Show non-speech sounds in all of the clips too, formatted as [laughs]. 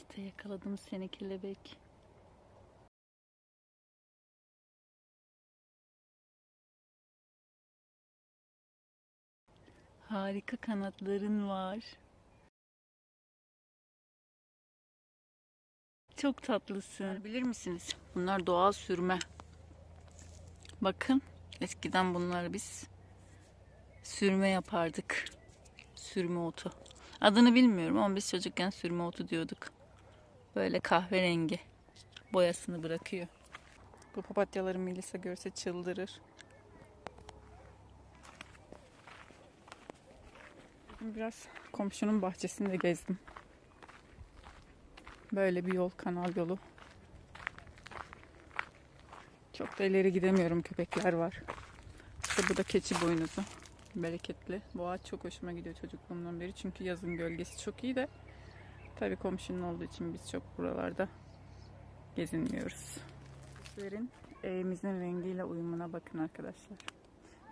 İşte yakaladım seni kelebek. Harika kanatların var. Çok tatlısın. Bilir misiniz? Bunlar doğal sürme. Bakın eskiden bunları biz sürme yapardık. Sürme otu. Adını bilmiyorum ama biz çocukken sürme otu diyorduk. Böyle kahverengi boyasını bırakıyor. Bu papatyaları Melisa görse çıldırır. Biraz komşunun bahçesinde gezdim. Böyle bir yol, kanal yolu. Çok da ileri gidemiyorum. Köpekler var. İşte bu da keçi boynuzu. Bereketli. Bu ağaç çok hoşuma gidiyor çocukluğumdan beri. Çünkü yazın gölgesi çok iyi de tabii komşunun olduğu için biz çok buralarda gezinmiyoruz. Süslerin evimizin rengiyle uyumuna bakın arkadaşlar.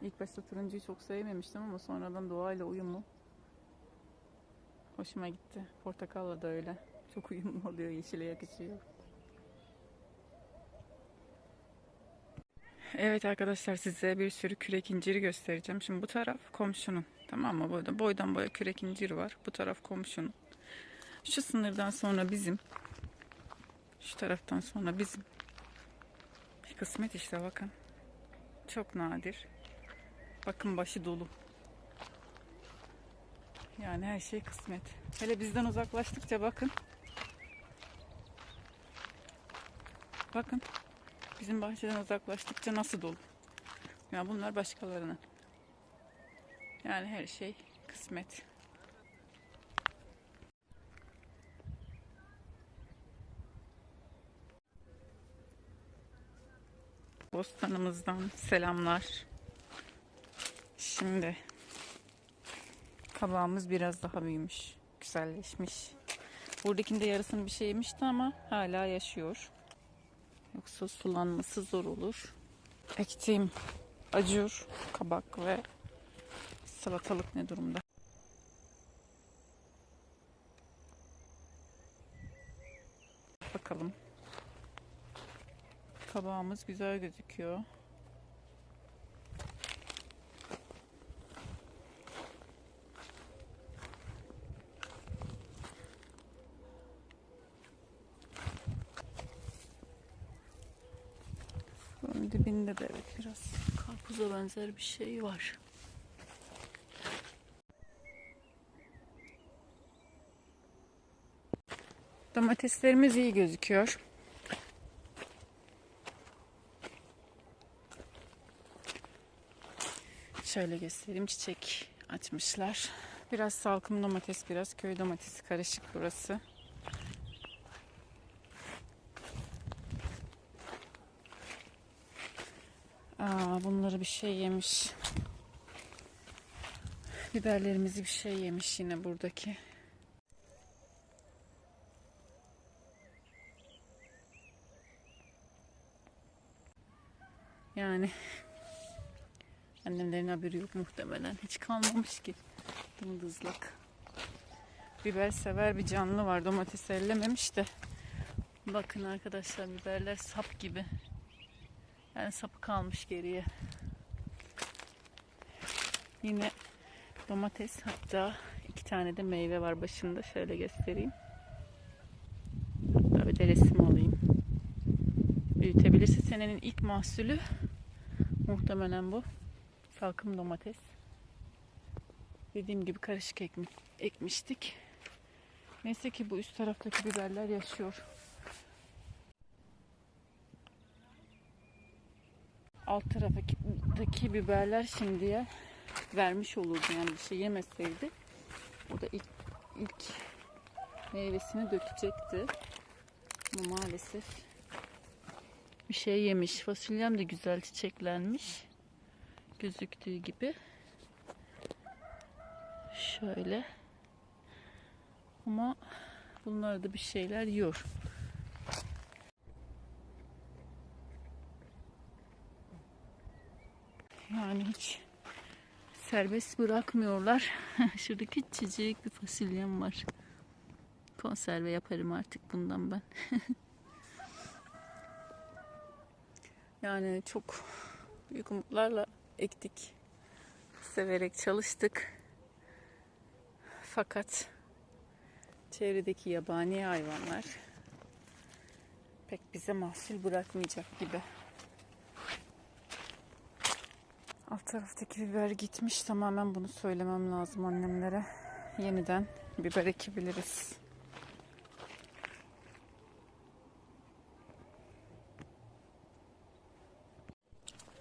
İlk başta turuncuyu çok sevmemiştim ama sonradan doğayla uyumu hoşuma gitti. Portakalla da öyle. Çok uyumlu oluyor, yeşile yakışıyor. Evet arkadaşlar size bir sürü kürek inciri göstereceğim. Şimdi bu taraf komşunun. Tamam mı? Burada boydan boya kürek incir var. Bu taraf komşunun. Şu sınırdan sonra bizim. Şu taraftan sonra bizim. Bir kısmet işte bakın. Çok nadir. Bakın başı dolu. Yani her şey kısmet. Hele bizden uzaklaştıkça bakın. Bakın. Bizim bahçeden uzaklaştıkça nasıl dolu. Ya bunlar başkalarının. Yani her şey kısmet. Bostanımızdan selamlar. Şimdi kabağımız biraz daha büyümüş, güzelleşmiş. Buradakinde yarısını bir şey yemişti ama hala yaşıyor. Yoksa sulanması zor olur. Ektiğim acur, kabak ve salatalık ne durumda? Bakalım. Kabağımız güzel gözüküyor. Dibinde de evet biraz karpuza benzer bir şey var. Domateslerimiz iyi gözüküyor. Şöyle göstereyim çiçek açmışlar. Biraz salkım domates, biraz köy domatesi karışık burası. Aa, bunları bir şey yemiş. Biberlerimizi bir şey yemiş yine buradaki. Yani annemlerin haberi yok muhtemelen. Hiç kalmamış ki. Dımdızlak. Biber sever bir canlı var. Domates ellememiş de. Bakın arkadaşlar biberler sap gibi. Yani sapı kalmış geriye. Yine domates hatta iki tane de meyve var başında. Şöyle göstereyim. Hatta bir de resim alayım. Büyütebilirse senenin ilk mahsulü muhtemelen bu. Salkım domates. Dediğim gibi karışık ekmi, ekmiştik. Neyse ki bu üst taraftaki biberler yaşıyor. alt taraftaki biberler şimdiye vermiş olurdu yani bir şey yemeseydi. O da ilk, ilk meyvesini dökecekti. Ama maalesef bir şey yemiş. Fasulyem de güzel çiçeklenmiş. Gözüktüğü gibi. Şöyle. Ama bunlar da bir şeyler yiyor. Yani hiç serbest bırakmıyorlar. [laughs] Şurada küçücük bir fasulyem var. Konserve yaparım artık bundan ben. [laughs] yani çok büyük umutlarla ektik. Severek çalıştık. Fakat çevredeki yabani hayvanlar pek bize mahsul bırakmayacak gibi. Alt taraftaki biber gitmiş. Tamamen bunu söylemem lazım annemlere. Yeniden biber ekebiliriz.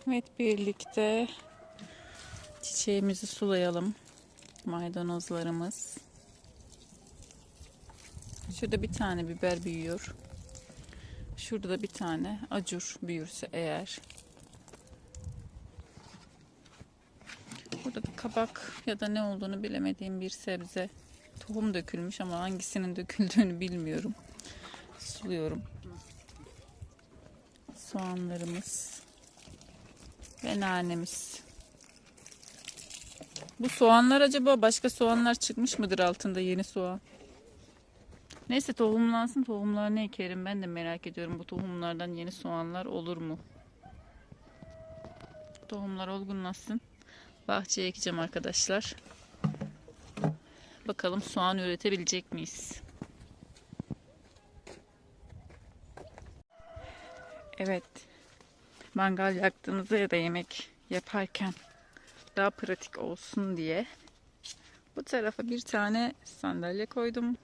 Evet birlikte çiçeğimizi sulayalım. Maydanozlarımız. Şurada bir tane biber büyüyor. Şurada da bir tane acur büyürse eğer. Burada da kabak ya da ne olduğunu bilemediğim bir sebze. Tohum dökülmüş ama hangisinin döküldüğünü bilmiyorum. Suluyorum. Soğanlarımız ve nanemiz. Bu soğanlar acaba başka soğanlar çıkmış mıdır altında yeni soğan? Neyse tohumlansın tohumlarını ekerim. Ben de merak ediyorum bu tohumlardan yeni soğanlar olur mu? Tohumlar olgunlaşsın. Bahçeye ekeceğim arkadaşlar. Bakalım soğan üretebilecek miyiz? Evet. Mangal yaktığınızda ya da yemek yaparken daha pratik olsun diye bu tarafa bir tane sandalye koydum.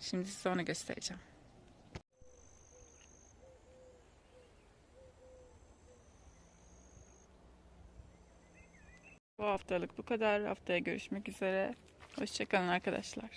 Şimdi size onu göstereceğim. Bu haftalık bu kadar. Haftaya görüşmek üzere. Hoşçakalın arkadaşlar.